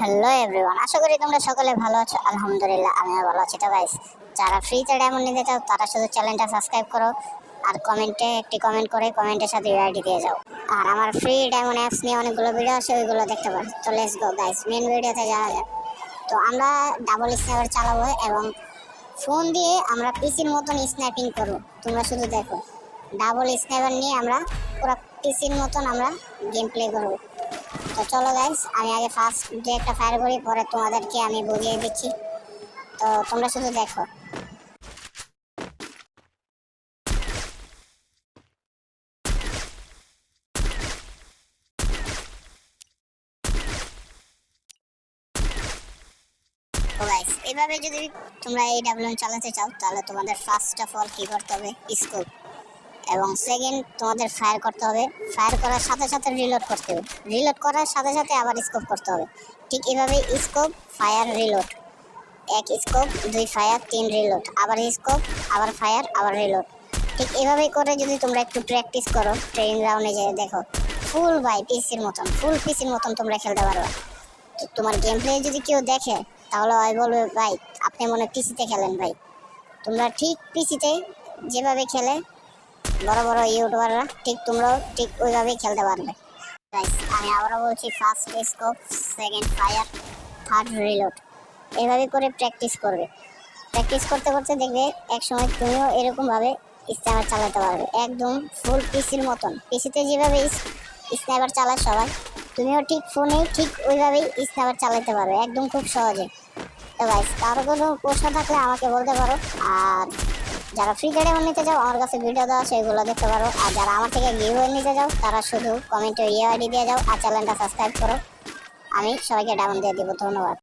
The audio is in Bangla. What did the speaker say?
হ্যালো এভরিওয়ান আশা করি তোমরা সকলে ভালো আছো। আলহামদুলিল্লাহ, আমিও ভালো আছি। তো গাইস যারা ফ্রিতে ডায়মন্ড নিতে চাও, তারা শুধু চ্যানেলটা সাবস্ক্রাইব করো আর কমেন্টে একটি কমেন্ট করে কমেন্টের সাথে ইউআইডি দিয়ে যাও। আর আমার ফ্রি ডায়মন্ড অ্যাপস নিয়ে অনেকগুলো ভিডিও আছে, ওইগুলো দেখতে পারো। তো লেটস গো গাইস মেন ভিডিওতে যাওয়া যাক। তো আমরা ডাবল স্ন্যাপার চালাবো এবং ফোন দিয়ে আমরা পিসির মতন স্ন্যাপিং করব। তোমরা শুধু দেখো। ডাবল স্ন্যাপার নিয়ে আমরা পুরো পিসির মতন আমরা গেম প্লে করব। তো চলো গাইস আমি আগে ফার্স্ট যে একটা ফায়ার করি, পরে তোমাদেরকে আমি বুঝিয়ে দিচ্ছি। তো তোমরা শুধু দেখো। এইভাবে যদি তোমরা এই ডাবলন চালাতে চাও, তাহলে তোমাদের ফার্স্ট অফ অল কি করতে হবে? স্কোপ এবং সেকেন্ড তোমাদের ফায়ার করতে হবে। ফায়ার করার সাথে সাথে রিলোড করতে হবে। রিলোড করার সাথে সাথে আবার স্কোপ করতে হবে। ঠিক এভাবে স্কোপ ফায়ার রিলোড এক স্কোপ দুই ফায়ার তিন রিলোড আবার স্কোপ আবার ফায়ার আবার রিলোড ঠিক এভাবেই করে যদি তোমরা একটু প্র্যাকটিস করো ট্রেনিং গ্রাউন্ডে যেয়ে দেখো ফুল বাই পিসির মতন ফুল পিসির মতন তোমরা খেলতে পারবে। তো তোমার গেম প্লে যদি কেউ দেখে, তাহলে ওই বলবে, ভাই, আপনি মনে পিসিতে খেলেন ভাই। তোমরা ঠিক পিসিতে যেভাবে খেলে বড় বড় ইউটিউবাররা ঠিক তোমরাও ঠিক ওইভাবেই খেলতে পারবে। আমি আবারও বলছি first scope second fire third reload এভাবে করে প্র্যাকটিস করবে। প্র্যাকটিস করতে করতে দেখবে এক সময় তুমিও এরকমভাবে স্ন্যাপার চালাতে পারবে। একদম ফুল পিসির মতন। পিসিতে যেভাবে স্ন্যাপার চালায় সবাই, তুমিও ঠিক ফোনে ঠিক ওইভাবেই স্ন্যাপার চালাতে পারবে। একদম খুব সহজে। তো গাইস কারও কোনো প্রশ্ন থাকলে আমাকে বলতে পারো। আর যারা ফ্রি ডায়মন্ড নিতে চাও আমার কাছে ভিডিও দেওয়া সেগুলো দেখতে পারো। আর যারা আমার থেকে গিভওয়ে নিতে চাও তারা শুধু কমেন্টে ইয়ে আইডি দিয়ে যাও, আর চ্যানেলটা সাবস্ক্রাইব করো। আমি সবাইকে ডাউন দিয়ে দেবো, ধন্যবাদ।